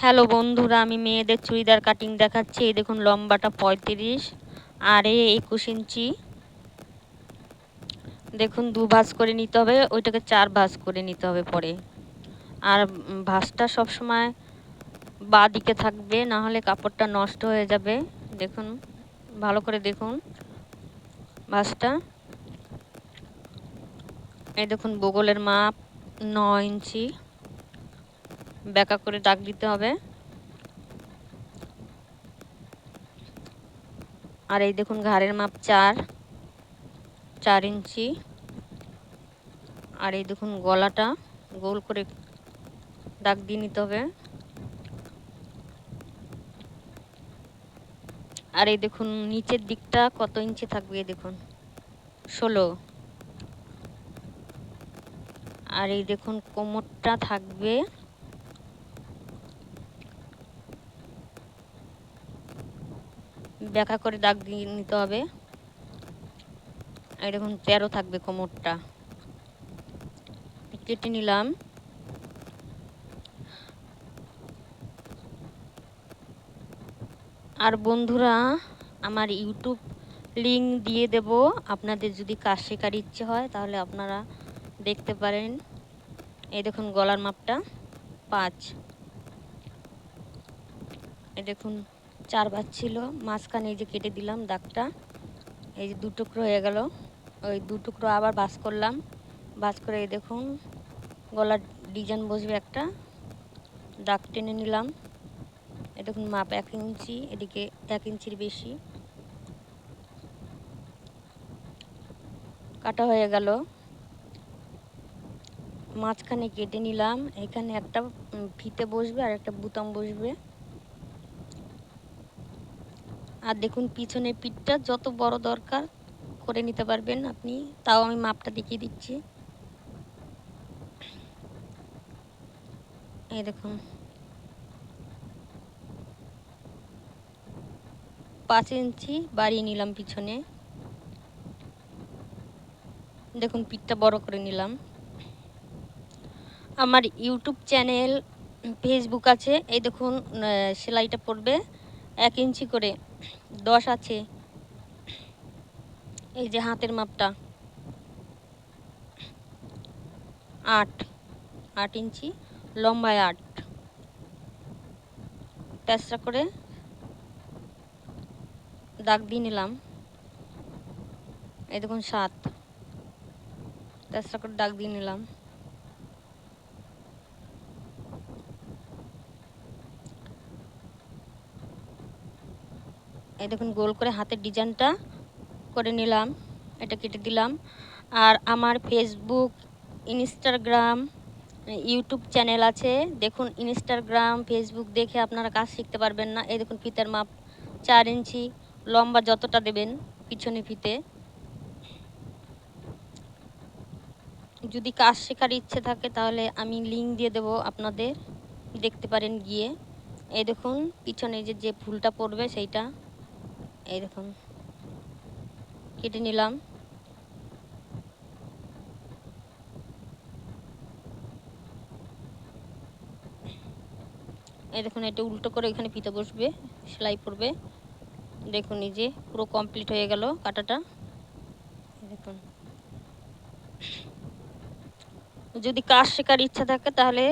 Hello বন্ধুরা, আমি মেয়েদের চুড়িদার কাটিং দেখাচ্ছি। এই দেখুন, লম্বাটা পঁয়ত্রিশ আর এ একুশ ইঞ্চি। দেখুন, দু ভাঁজ করে নিতে হবে, ওইটাকে চার ভাঁজ করে নিতে হবে পরে। আর ভাঁজটা সবসময় বা দিকে থাকবে, না হলে কাপড়টা নষ্ট হয়ে যাবে। দেখুন, ভালো করে দেখুন ভাঁজটা। এই দেখুন, বগলের মাপ ন ইঞ্চি। ব্যাকা করে দাগ দিতে হবে। আর এই দেখুন ঘাড়ের মাপ চার চার ইঞ্চি। আর এই দেখুন গলাটা, গোল করে দাগ দিয়ে নিতে হবে। আর এই দেখুন নিচের দিকটা কত ইঞ্চি থাকবে দেখুন? ষোলো। আর এই দেখুন কোমরটা থাকবে ব্যাখ্যা করে দাগ দিয়ে নিতে হবে। দেখুন তেরো থাকবে কোমরটা। কেটে নিলাম। আর বন্ধুরা, আমার ইউটিউব লিঙ্ক দিয়ে দেব। আপনাদের যদি কাজ শেখার ইচ্ছে হয়, তাহলে আপনারা দেখতে পারেন। এই দেখুন গলার মাপটা, পাঁচ। এই দেখুন চার বার ছিল, মাঝখানে এই যে কেটে দিলাম দাগটা। এই যে দু টুকরো হয়ে গেল। ওই দু টুকরো আবার বাস করলাম। বাস করে এই দেখুন, গলার ডিজাইন বসবে একটা। দাগ টেনে নিলাম। এ দেখুন মাপ এক ইঞ্চি, এদিকে এক ইঞ্চির বেশি। কাটা হয়ে গেল। মাঝখানে কেটে নিলাম। এখানে একটা ফিতে বসবে আর একটা বুতাম বসবে। আর দেখুন পিছনে পিঠটা যত বড় দরকার করে নিতে পারবেন আপনি, তাও আমি মাপটা দেখিয়ে দিচ্ছি। এই দেখুন। পাঁচ ইঞ্চি বাড়িয়ে নিলাম পিছনে। দেখুন পিঠটা বড় করে নিলাম। আমার ইউটিউব চ্যানেল ফেসবুক আছে। এই দেখুন সেলাইটা পড়বে। এক ইঞ্চি করে দশ আছে। এই যে হাতের মাপটা। আট। আট ইঞ্চি, লম্বায় আট। তেসরা করে দাগ দিয়ে নিলাম। এই দেখুন সাত। তেসরা করে দাগ দিয়ে নিলাম। এই দেখুন, গোল করে হাতের ডিজাইনটা করে নিলাম, এটা কেটে দিলাম। আর আমার ফেসবুক ইনস্টাগ্রাম ইউটিউব চ্যানেল আছে। দেখুন ইনস্টাগ্রাম ফেসবুক দেখে আপনারা কাজ শিখতে পারবেন না। এই দেখুন, ফিতের মাপ চার ইঞ্চি, লম্বা যতটা দেবেন পিছনে ফিতে। যদি কাজ শেখার ইচ্ছে থাকে, তাহলে আমি লিঙ্ক দিয়ে দেব আপনাদের। দেখতে পারেন গিয়ে। এই দেখুন, পিছনে যে যে ফুলটা পড়বে, সেইটা এই দেখুন কেটে নিলাম। এই দেখুন, এটা উল্টো করে এখানে পিতা বসবে, সেলাই পড়বে। দেখুন, এই যে পুরো কমপ্লিট হয়ে গেল কাটাটা। দেখুন। যদি কাজ শেখার ইচ্ছা থাকে তাহলে